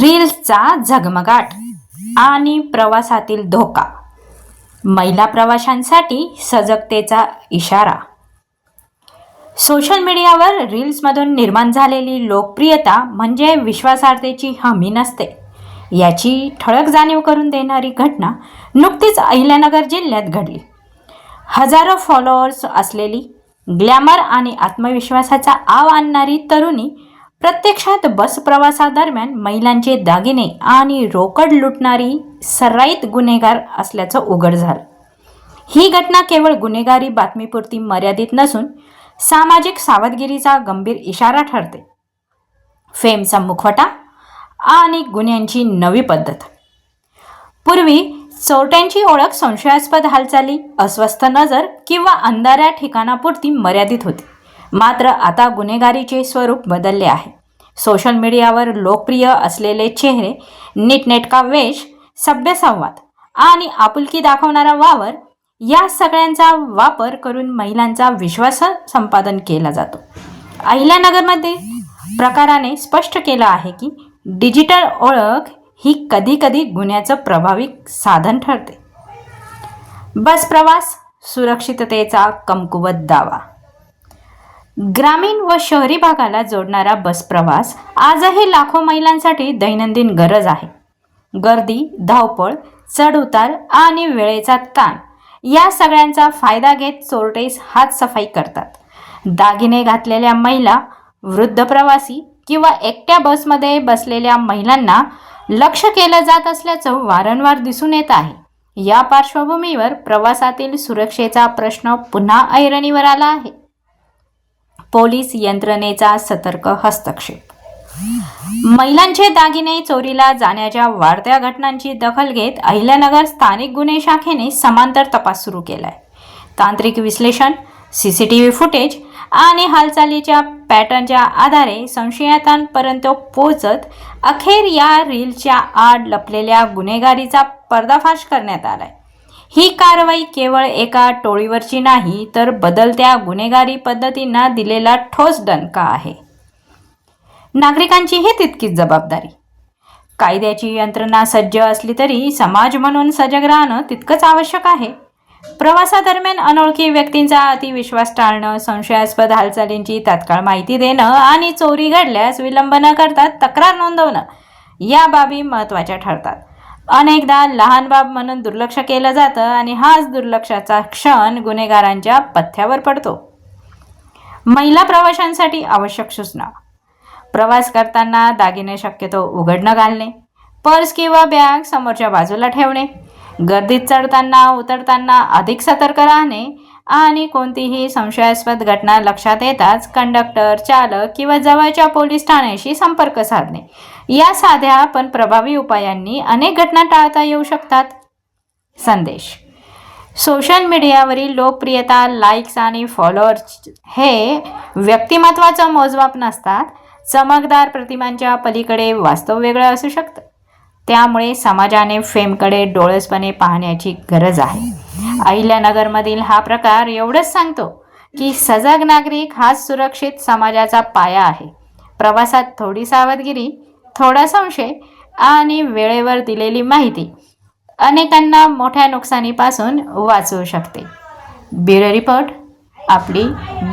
रील्सचा झगमगाट आणि प्रवासातील धोका. महिला प्रवाशांसाठी सजगतेचा इशारा. सोशल मीडियावर रील्समधून निर्माण झालेली लोकप्रियता म्हणजे विश्वासार्हतेची हमी नसते. याची ठळक जाणीव करून देणारी घटना नुकतीच अहिल्यानगर जिल्ह्यात घडली. हजारो फॉलोअर्स असलेली ग्लॅमर आणि आत्मविश्वासाचा आव आणणारी तरुणी प्रत्यक्षात बस प्रवासादरम्यान महिलांचे दागिने आणि रोकड लुटणारी सराईत गुन्हेगार असल्याचं उघड झालं. ही घटना केवळ गुन्हेगारी बातमीपुरती मर्यादित नसून सामाजिक सावधगिरीचा गंभीर इशारा ठरते. फेमचा मुखवटा आणि गुन्ह्यांची नवी पद्धत. पूर्वी चोरट्यांची ओळख संशयास्पद हालचाली अस्वस्थ नजर किंवा अंधाऱ्या ठिकाणापुरती मर्यादित होती. मात्र आता गुन्हेगारीचे स्वरूप बदलले आहे. सोशल मीडियावर लोकप्रिय असलेले चेहरे नीटनेटका वेश सभ्य संवाद आणि आपुलकी दाखवणारा वावर या सगळ्यांचा वापर करून महिलांचा विश्वास संपादन केला जातो. अहिल्यानगरमध्ये प्रकाराने स्पष्ट केलं आहे की डिजिटल ओळख ही कधीकधी गुन्ह्याचं प्रभावी साधन ठरते. बस प्रवास सुरक्षिततेचा कमकुवत दावा ग्रामीण व शहरी भागाला जोडणारा बस प्रवास आजही लाखो महिलांसाठी दैनंदिन गरज आहे. गर्दी धावपळ चढउतार आणि वेळेचा ताण या सगळ्यांचा फायदा घेत चोरटेस हात सफाई करतात. दागिने घातलेल्या महिला वृद्ध प्रवासी किंवा एकट्या बसमध्ये बसलेल्या महिलांना लक्ष केलं जात असल्याचं वारंवार दिसून येत आहे. या पार्श्वभूमीवर प्रवासातील सुरक्षेचा प्रश्न पुन्हा ऐरणीवर आला आहे. पोलीस यंत्रणेचा सतर्क हस्तक्षेप. महिलांचे दागिने चोरीला जाण्याच्या वाढत्या घटनांची दखल घेत अहिल्यानगर स्थानिक गुन्हे शाखेने समांतर तपास सुरू केलाय. तांत्रिक विश्लेषण C C T V footage आणि हालचालीच्या पॅटर्नच्या आधारे संशयितांपर्यंत पोहोचत अखेर या रीलच्या आड लपलेल्या गुन्हेगारीचा पर्दाफाश करण्यात आलाय. ही कारवाई केवळ एका टोळीवरची नाही तर बदलत्या गुन्हेगारी पद्धतींना दिलेला ठोस दणका आहे. नागरिकांचीही तितकीच जबाबदारी. कायद्याची यंत्रणा सज्ज असली तरी समाज म्हणून सजग राहणं तितकंच आवश्यक आहे. प्रवासादरम्यान अनोळखी व्यक्तींचा अतिविश्वास टाळणं संशयास्पद हालचालींची तात्काळ माहिती देणं आणि चोरी घडल्यास विलंब न करता तक्रार नोंदवणं या बाबी महत्त्वाच्या ठरतात. अनेकदा लहान बाब म्हणून दुर्लक्ष केलं जातं आणि हाच दुर्लक्षाचा क्षण गुन्हेगारांच्या पथ्यावर पडतो. महिला प्रवाशांसाठी आवश्यक सूचना. प्रवास करताना दागिने शक्यतो उघड न घालणे पर्स किंवा बॅग समोरच्या बाजूला ठेवणे गर्दीत चढताना उतरताना अधिक सतर्क राहणे आणि कोणतीही संशयास्पद घटना लक्षात येताच कंडक्टर चालक किंवा जवळच्या पोलीस ठाण्याशी संपर्क साधणे. या साध्या पण प्रभावी उपायांनी अनेक घटना टाळता येऊ शकतात. संदेश. सोशल मीडियावरील लोकप्रियता लाईक्स आणि फॉलोअर्स हे व्यक्तिमत्वाचं मोजमाप नसतात. चमकदार प्रतिमांच्या पलीकडे वास्तव वेगळं असू शकतं. त्यामुळे समाजाने फेमकडे डोळसपणे पाहण्याची गरज आहे. अहिल्यानगरमधील हा प्रकार एवढंच सांगतो की सजग नागरिक हाच सुरक्षित समाजाचा पाया आहे. प्रवासात थोडी सावधगिरी थोडा संशय आणि वेळेवर दिलेली माहिती अनेकांना मोठ्या नुकसानीपासून वाचवू शकते. ब्युरो रिपोर्ट आपली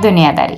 दुनियादारी.